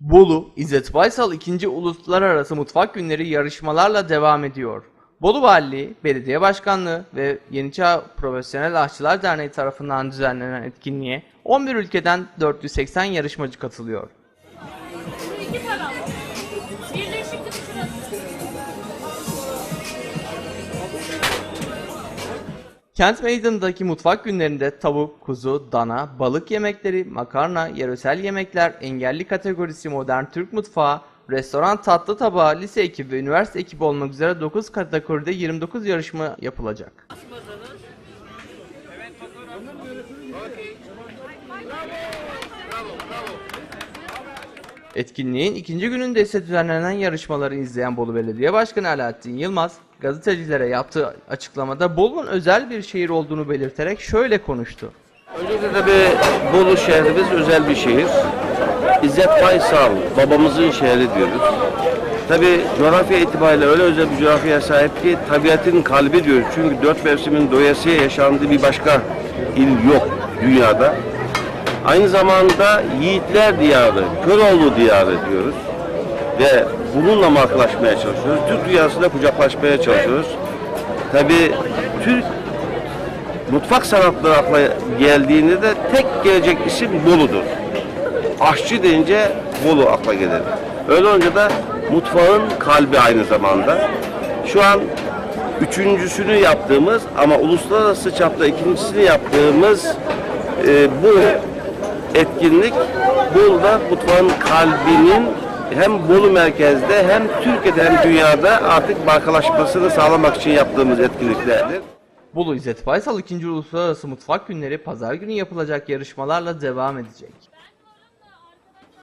Bolu, İzzet Baysal 2. Uluslararası Mutfak Günleri yarışmalarla devam ediyor. Bolu Valiliği, Belediye Başkanlığı ve Yeniçağ Profesyonel Aşçılar Derneği tarafından düzenlenen etkinliğe 11 ülkeden 480 yarışmacı katılıyor. Kent meydanındaki mutfak günlerinde tavuk, kuzu, dana, balık yemekleri, makarna, yöresel yemekler, engelli kategorisi modern Türk mutfağı, restoran tatlı tabağı, lise ekibi ve üniversite ekibi olmak üzere 9 kategoride 29 yarışma yapılacak. Etkinliğin ikinci gününde ise düzenlenen yarışmaları izleyen Bolu Belediye Başkanı Alaaddin Yılmaz, gazetecilere yaptığı açıklamada Bolu'nun özel bir şehir olduğunu belirterek şöyle konuştu. Öncelikle tabii Bolu şehrimiz özel bir şehir. İzzet Baysal babamızın şehri diyoruz. Tabii coğrafya itibariyle öyle özel bir coğrafyaya sahip ki tabiatın kalbi diyoruz. Çünkü dört mevsimin doyasıya yaşandığı bir başka il yok dünyada. Aynı zamanda Yiğitler Diyarı, Köroğlu Diyarı diyoruz. Ve bununla markalaşmaya çalışıyoruz. Türk dünyasında kucaklaşmaya çalışıyoruz. Tabii Türk mutfak sanatları akla geldiğinde de tek gelecek isim Bolu'dur. Aşçı deyince Bolu akla gelir. Öyle olunca da mutfağın kalbi aynı zamanda. Şu an üçüncüsünü yaptığımız ama uluslararası çapta ikincisini yaptığımız e, bu etkinlik Bolu'da mutfağın kalbinin hem Bolu merkezde hem Türkiye'de hem dünyada artık markalaşmasını sağlamak için yaptığımız etkinliklerdir. Bolu İzzet Baysal 2. Uluslararası Mutfak Günleri pazar günü yapılacak yarışmalarla devam edecek.